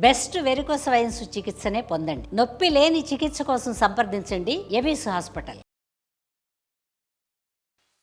Best varicose wines చికిత్సనే పొందండి. నొప్పి లేని చికిత్స కోసం సంప్రదించండి. ఎబిస్ హాస్పిటల్.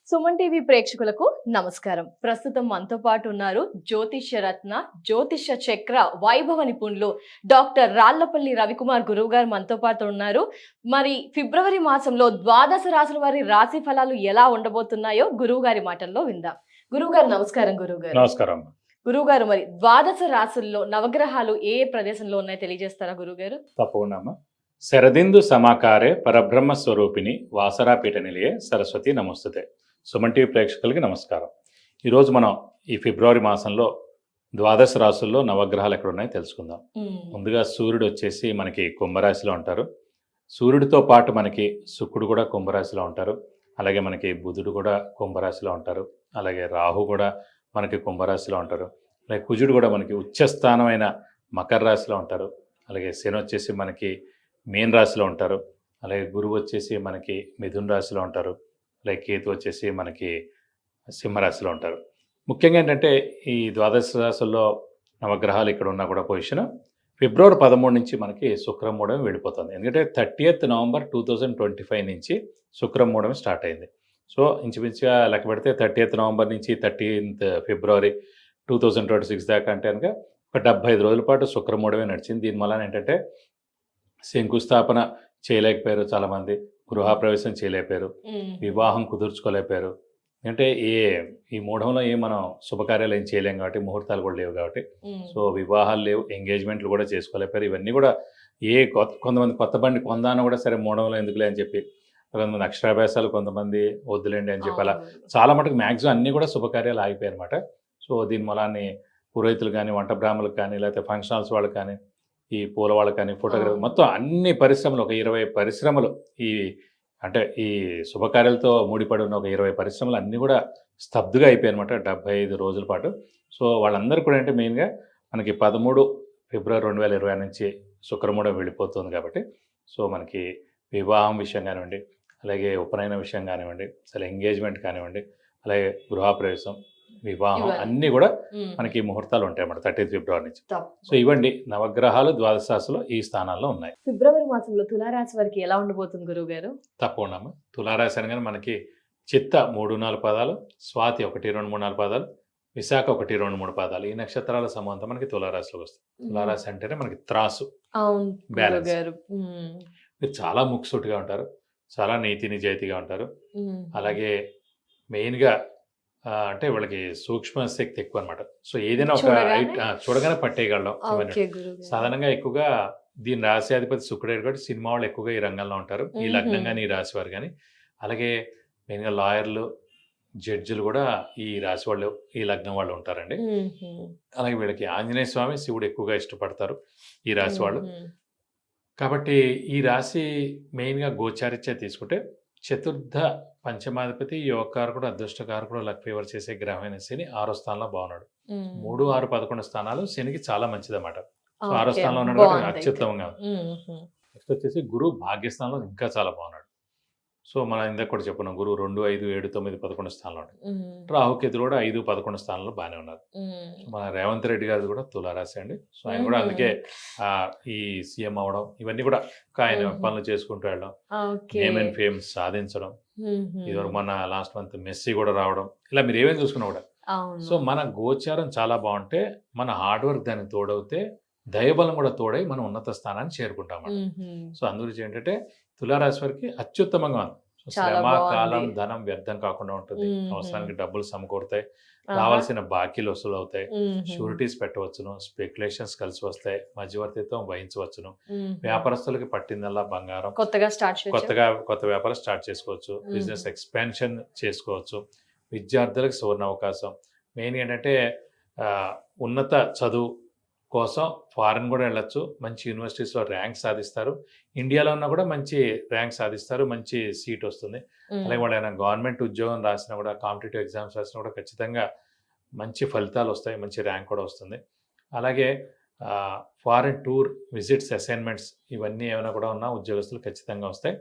సుమన్ టీవీ ప్రేక్షకులకు నమస్కారం. ప్రస్తుతం మనతో పాటు ఉన్నారు జ్యోతిష్య రత్న జ్యోతిష చక్ర వైభవ నిపుణులు డాక్టర్ రాళ్ళపల్లి రవికుమార్ గురువు గారు మనతో పాటు ఉన్నారు. మరి ఫిబ్రవరి మాసంలో ద్వాదశ రాసుల వారి రాశి ఫలాలు ఎలా ఉండబోతున్నాయో గురువు గారి మాటల్లో విందాం. గురువు గారు నమస్కారం గురువు గారు. నమస్కారం. గురువు గారు మరి ద్వాదశ రాసుల్లో నవగ్రహాలు ఏ ఏ ప్రదేశంలో ఉన్నాయో తెలియజేస్తారా గురువు గారు తప్పకుండా అమ్మా. శరదిందు సమాకారే పరబ్రహ్మ స్వరూపిణి వాసరాపీఠ నిలయే సరస్వతి నమస్తుతే. సుమన్ టీవీ ప్రేక్షకులకి నమస్కారం. ఈరోజు మనం ఈ ఫిబ్రవరి మాసంలో ద్వాదశ రాసుల్లో నవగ్రహాలు ఎక్కడ ఉన్నాయో తెలుసుకుందాం ముందుగా సూర్యుడు వచ్చేసి మనకి కుంభరాశిలో ఉంటారు. సూర్యుడితో పాటు మనకి శుక్రుడు కూడా కుంభరాశిలో ఉంటారు. అలాగే మనకి బుధుడు కూడా కుంభరాశిలో ఉంటారు. అలాగే రాహు కూడా మనకి కుంభరాశిలో ఉంటారు. అలాగే కుజుడు కూడా మనకి ఉచ్చస్థానమైన మకర రాశిలో ఉంటారు. అలాగే శని వచ్చేసి మనకి మీన రాశిలో ఉంటారు. అలాగే గురువు వచ్చేసి మనకి మిథున రాశిలో ఉంటారు. అలాగే కేతు వచ్చేసి మనకి సింహరాశిలో ఉంటారు. ముఖ్యంగా ఏంటంటే ఈ ద్వాదశ రాశుల్లో నవగ్రహాలు ఇక్కడ ఉన్నా కూడా పొజిషన్ ఫిబ్రవరి పదమూడు నుంచి మనకి శుక్రం వెళ్ళిపోతుంది ఎందుకంటే thirtieth November two thousand twenty five నుంచి శుక్రం స్టార్ట్ అయింది. సో ఇంచుమించుగా లెక్క పెడితే థర్టీయత్ నవంబర్ నుంచి thirteenth February two thousand twenty six దాకా అంటే కనుక ఒక డెబ్బై ఐదు రోజుల పాటు శుక్రం మూడవే నడిచింది. దీని వలన ఏంటంటే శంకుస్థాపన చేయలేకపోయారు చాలామంది. గృహప్రవేశం చేయలేకపోయారు. వివాహం కుదుర్చుకోలేకపోయారు. అంటే ఏ ఈ మూఢంలో ఏ మనం శుభకార్యాలు ఏం చేయలేం కాబట్టి ముహూర్తాలు కూడా లేవు కాబట్టి. సో వివాహాలు లేవు ఎంగేజ్మెంట్లు కూడా చేసుకోలేకపోయారు. ఇవన్నీ కూడా ఏ కొత్త కొంతమంది కొత్త బండి కొందాను కూడా సరే మూఢంలో ఎందుకులే అని చెప్పి కొంతమంది అక్షరాభ్యాసాలు కొంతమంది వద్దులేండి అని చెప్పి అలా చాలా మటుకు మ్యాక్సిమం అన్నీ కూడా శుభకార్యాలు ఆగిపోయాయి అనమాట సో దీని మూలాన్ని పురోహితులు కానీ వంట బ్రాహ్మణులకు కానీ లేకపోతే ఫంక్షన్ హాల్స్ వాళ్ళకి కానీ ఈ పూల వాళ్ళకి కానీ ఫోటోగ్రఫీ. మొత్తం అన్ని పరిశ్రమలు ఒక ఇరవై పరిశ్రమలు ఈ అంటే ఈ శుభకార్యాలతో ముడిపడి ఉన్న ఒక ఇరవై పరిశ్రమలు అన్నీ కూడా స్తబ్దుగా అయిపోయాయి అనమాట డెబ్బై ఐదు రోజుల పాటు. సో వాళ్ళందరూ కూడా అంటే మెయిన్గా మనకి పదమూడు ఫిబ్రవరి రెండు వేల ఇరవై నుంచి శుక్రమూఢం వెళ్ళిపోతుంది కాబట్టి. సో మనకి వివాహం విషయం కానివ్వండి అలాగే ఉపనయన విషయం కానివ్వండి అసలు ఎంగేజ్మెంట్ కానివ్వండి అలాగే గృహప్రవేశం వివాహం. అన్నీ కూడా మనకి ముహూర్తాలు ఉంటాయి అన్నమాట థర్టీన్త్ ఫిబ్రవరి నుంచి. సో ఇవ్వండి నవగ్రహాలు ద్వాదశాసులో ఈ స్థానాల్లో ఉన్నాయి. ఫిబ్రవరి మాసంలో తులారాశి వారికి ఎలా ఉండబోతుంది గురువు గారు తప్పకుండా. తులారాశి అనగానే మనకి చిత్త మూడు నాలుగు పదాలు స్వాతి ఒకటి రెండు మూడు నాలుగు పదాలు విశాఖ ఒకటి రెండు మూడు పదాలు ఈ నక్షత్రాల సమాంతం మనకి తులారాశిలోకి వస్తుంది. తులారాశి అంటేనే మనకి త్రాసు ఉమ్, మీరు చాలా ముక్సుటిగా ఉంటారు. చాలా నీతి నిజాయితీగా ఉంటారు. అలాగే మెయిన్గా అంటే వీళ్ళకి సూక్ష్మ శక్తి ఎక్కువ అనమాట సో ఏదైనా ఒక చూడగానే? గారు. సాధారణంగా ఎక్కువగా దీని రాశ్యాధిపతి శుక్రుడు కాబట్టి సినిమా వాళ్ళు ఎక్కువగా ఈ రంగంలో ఉంటారు ఈ. లగ్నం కానీ ఈ రాశి వారు కానీ అలాగే మెయిన్గా లాయర్లు జడ్జిలు కూడా ఈ రాశి వాళ్ళు ఈ లగ్నం వాళ్ళు ఉంటారండి అలాగే వీళ్ళకి ఆంజనేయ స్వామి శివుడు ఎక్కువగా ఇష్టపడతారు ఈ రాశి వాళ్ళు కాబట్టి ఈ రాశి మెయిన్గా గోచారిత్య తీసుకుంటే చతుర్థ పంచమాధిపతి యోగకారకుడు అదృష్టకారకుడు లక్ ఫేవర్ చేసే గ్రహమైన శని ఆరో స్థానంలో బాగున్నాడు. మూడు ఆరు పదకొండు స్థానాలు శనికి చాలా మంచిదన్నమాట. సో ఆరో స్థానంలో ఉన్నాడు. అత్యుత్తమంగా. నెక్స్ట్ వచ్చేసి గురువు భాగ్యస్థానంలో ఇంకా చాలా బాగున్నాడు. సో మనం ఇందాక కూడా చెప్పుకున్నాం గురువు రెండు ఐదు ఏడు తొమ్మిది పదకొండు స్థానంలో ఉమ్, రాహుకేతులు కూడా ఐదు పదకొండు స్థానంలో బాగానే ఉన్నారు. మన రేవంత్ రెడ్డి గారు కూడా తులారాశి అండి సో ఆయన కూడా. అందుకే ఈ సీఎం అవడం ఇవన్నీ కూడా ఆయన. పనులు చేసుకుంటూ వెళ్ళడం. నేమ్ అండ్ ఫేమ్ సాధించడం ఇదివరకు మన లాస్ట్ మంత్ మెస్సీ కూడా రావడం ఇలా మీరు ఏమేమి చూసుకున్నా కూడా. సో మన గోచారం చాలా బాగుంటే మన హార్డ్ వర్క్ దానికి తోడవుతే దయబలం కూడా తోడై మనం ఉన్నత స్థానాన్ని చేరుకుంటాం. సో అందుగురించి ఏంటంటే తులారాశి వారికి అత్యుత్తమంగా ఉంది. శ్రమ. కాలం ధనం వ్యర్థం కాకుండా ఉంటుంది. అవసరానికి డబ్బులు సమకూరుతాయి. రావాల్సిన బాకీలు వసూలు అవుతాయి. షూరిటీస్ పెట్టవచ్చును. స్పెక్యులేషన్స్ కలిసి వస్తాయి. మధ్యవర్తిత్వం వహించవచ్చును. వ్యాపారస్తులకి పట్టిందల్లా బంగారం. కొత్తగా స్టార్ట్? కొత్తగా కొత్త వ్యాపారం స్టార్ట్ చేసుకోవచ్చు. బిజినెస్ ఎక్స్పాన్షన్ చేసుకోవచ్చు. విద్యార్థులకు సువర్ణ అవకాశం. మెయిన్ ఏంటంటే ఉన్నత చదువు కోసం ఫారెన్ కూడా వెళ్ళొచ్చు. మంచి యూనివర్సిటీస్లో ర్యాంక్ సాధిస్తారు. ఇండియాలో ఉన్నా కూడా మంచి ర్యాంక్ సాధిస్తారు. మంచి సీట్ వస్తుంది. అలాగే వాళ్ళు ఏమైనా గవర్నమెంట్ ఉద్యోగం రాసినా కూడా కాంపిటేటివ్ ఎగ్జామ్స్ రాసినా కూడా ఖచ్చితంగా మంచి ఫలితాలు వస్తాయి. మంచి ర్యాంక్ కూడా వస్తుంది. అలాగే ఫారెన్ టూర్ విజిట్స్ అసైన్మెంట్స్ ఇవన్నీ ఏమైనా కూడా ఉన్నా ఉద్యోగస్తులు ఖచ్చితంగా వస్తాయి.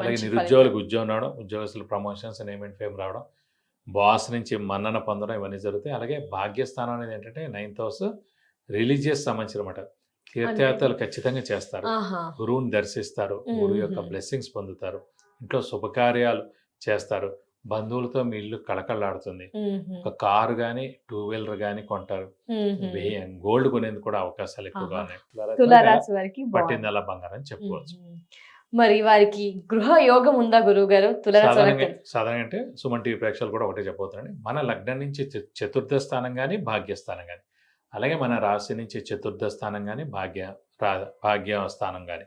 అలాగే నిరుద్యోగులకు ఉద్యోగం రావడం ఉద్యోగస్తులు ప్రమోషన్స్ నేమ్ అండ్ ఫేమ్ రావడం బాస్ నుంచి మన్నన పొందడం ఇవన్నీ జరుగుతాయి. అలాగే భాగ్యస్థానం అనేది ఏంటంటే నైన్త్ హౌస్ రిలీజియస్ సంబంధించిన మాట తీర్థయాత్రలు ఖచ్చితంగా చేస్తారు. గురువుని దర్శిస్తారు. గురువు యొక్క. బ్లెస్సింగ్స్ పొందుతారు. ఇంట్లో శుభకార్యాలు చేస్తారు. బంధువులతో మీ ఇల్లు కళకళలాడుతుంది. ఒక కారు కానీ టూ వీలర్ కానీ కొంటారు. గోల్డ్ కొనేందుకు కూడా అవకాశాలు ఎక్కువగా. ఉన్నాయి. పట్టిందల్లా బంగారం చెప్పుకోవచ్చు. మరి వారికి గృహ యోగం ఉందా గురువు గారు సాధారణంగా అంటే సుమన్ టీవీ ప్రేక్షకులు కూడా ఒకటే చెప్పబోతున్నాండి మన లగ్నం నుంచి చతుర్థ స్థానం కానీ భాగ్యస్థానం కానీ అలాగే మన రాశి నుంచి చతుర్థ స్థానం కానీ భాగ్య రా- భాగ్య స్థానం కానీ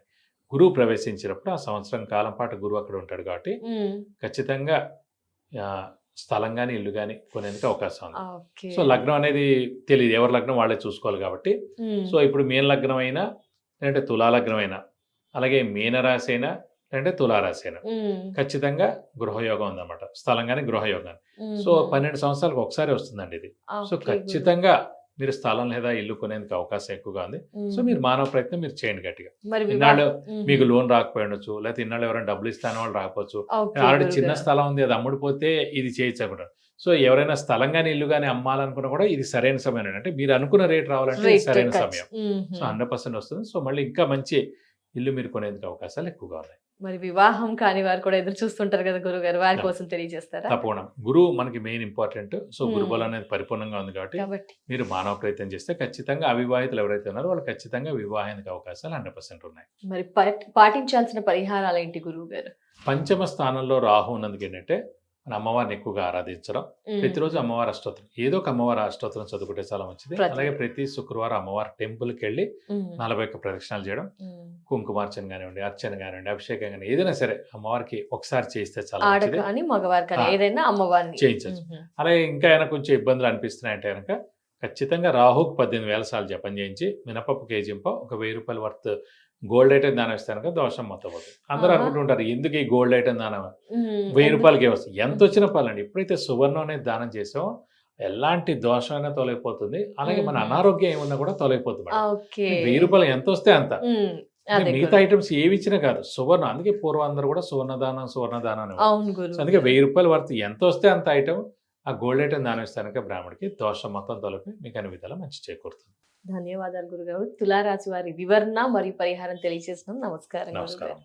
గురువు ప్రవేశించినప్పుడు ఆ సంవత్సరం కాలం పాటు గురువు అక్కడ ఉంటాడు కాబట్టి. ఖచ్చితంగా స్థలం కానీ ఇల్లు కానీ కొనేందుకు అవకాశం ఉంది సో లగ్నం అనేది తెలియదు ఎవరి లగ్నం వాళ్ళే చూసుకోవాలి కాబట్టి. సో ఇప్పుడు మీన లగ్నం అయినా లేదంటే తులా లగ్నం అయినా అలాగే మీనరాశి అయినా లేదంటే తులారాశి అయినా. ఖచ్చితంగా గృహయోగం ఉందన్నమాట స్థలం కానీ గృహయోగం. సో పన్నెండు సంవత్సరాలకు ఒకసారి వస్తుందండి ఇది సో ఖచ్చితంగా మీరు స్థలం లేదా ఇల్లు కొనేందుకు అవకాశం ఎక్కువగా ఉంది. సో మీరు మానవ ప్రయత్నం మీరు చేయండి గట్టిగా ఇన్నాళ్ళు. మీకు లోన్ రాకపోయి ఉండొచ్చు లేకపోతే ఇన్నాళ్ళు ఎవరైనా డబ్బులు ఇస్తాను వాళ్ళు రాకపోవచ్చు ఆల్రెడీ చిన్న. స్థలం ఉంది అది అమ్ముడిపోతే ఇది చేయొచ్చు అనుకుంటారు సో ఎవరైనా స్థలం కానీ ఇల్లు కానీ అమ్మాలనుకున్నా కూడా ఇది సరైన సమయం అంటే మీరు అనుకున్న రేట్ రావాలంటే సరైన. సమయం. సో హండ్రెడ్ పర్సెంట్ వస్తుంది సో మళ్ళీ ఇంకా మంచి ఇల్లు మీరు కొనేందుకు అవకాశాలు ఎక్కువగా ఉన్నాయి మరి వివాహం కాని వారు కూడా ఎదురు చూస్తుంటారు కదా గురువు గారు వారి. కోసం తెలియజేస్తారా తప్పకుండా గురువు మనకి మెయిన్ ఇంపార్టెంట్ సో Hmm. గురుబలం అనేది పరిపూర్ణంగా ఉంది కాబట్టి మీరు మానవ ప్రయత్నం చేస్తే ఖచ్చితంగా అవివాహితులు ఎవరైతే ఉన్నారో వాళ్ళు ఖచ్చితంగా వివాహానికి అవకాశాలు హండ్రెడ్ పర్సెంట్ ఉన్నాయి మరి పాటించాల్సిన పరిహారాలు ఏంటి గురువు గారు పంచమ స్థానంలో రాహు ఉన్నందుకు ఏంటంటే మన అమ్మవారిని ఎక్కువగా ఆరాధించడం మ్మ్. ప్రతిరోజు అమ్మవారి అష్టోత్తరం ఏదో ఒక అమ్మవారి అష్టోత్తరం చదువుకుంటే చాలా మంచిది అలాగే ప్రతి శుక్రవారం అమ్మవారి టెంపుల్కి వెళ్ళి మ్మ్. నలభై ఒక్క ప్రదక్షిణాలు చేయడం. కుంకుమార్చన కానివ్వండి అర్చన కానివ్వండి అభిషేకం కానీ ఏదైనా సరే అమ్మవారికి ఒకసారి చేస్తే చాలా. ఏదైనా అమ్మవారిని. చేయించచ్చు. అలాగే ఇంకా ఏమైనా కొంచెం ఇబ్బందులు అనిపిస్తున్నాయంటే కనుక ఖచ్చితంగా రాహుకు పద్దెనిమిది వేల సార్లు జపం చేయించి మినపప్పు కేజీంప ఒక వెయ్యి రూపాయల వర్త్ గోల్డ్ ఐటమ్ దానం ఇస్తే కనుక దోషం మొత్తం పోతుంది. అందరూ. అనుకుంటుంటారు ఎందుకు ఈ గోల్డ్ ఐటమ్ దానం. వెయ్యి రూపాయలకి వస్తుంది. ఎంత వచ్చిన పర్లేండి ఎప్పుడైతే సువర్ణం అనేది దానం చేసామో ఎలాంటి దోషమైనా తొలగిపోతుంది. అలాగే మన. అనారోగ్యం ఏమున్నా కూడా తొలగిపోతుంది వెయ్యి రూపాయలు ఎంత వస్తే అంత. మిగతా. ఐటమ్స్ ఏవి ఇచ్చినా కాదు సువర్ణ అందుకే పూర్వం అందరూ కూడా సువర్ణదానం సువర్ణదానం అందుకే వెయ్యి రూపాయలు వర్త్ ఎంత వస్తే అంత ఐటమ్ ఆ గోల్డ్ ఐటమ్ దానం ఇస్తానుక బ్రాహ్మడికి దోషం మొత్తం తొలగి మీకు అన్ని విధాలా మంచి చేకూరుతుంది. ధన్యవాదాలు గురుగారు. తులారాశి వారి వివరణ మరియు పరిహారం తెలియజేస్తున్నాం. నమస్కారం. నమస్కారం.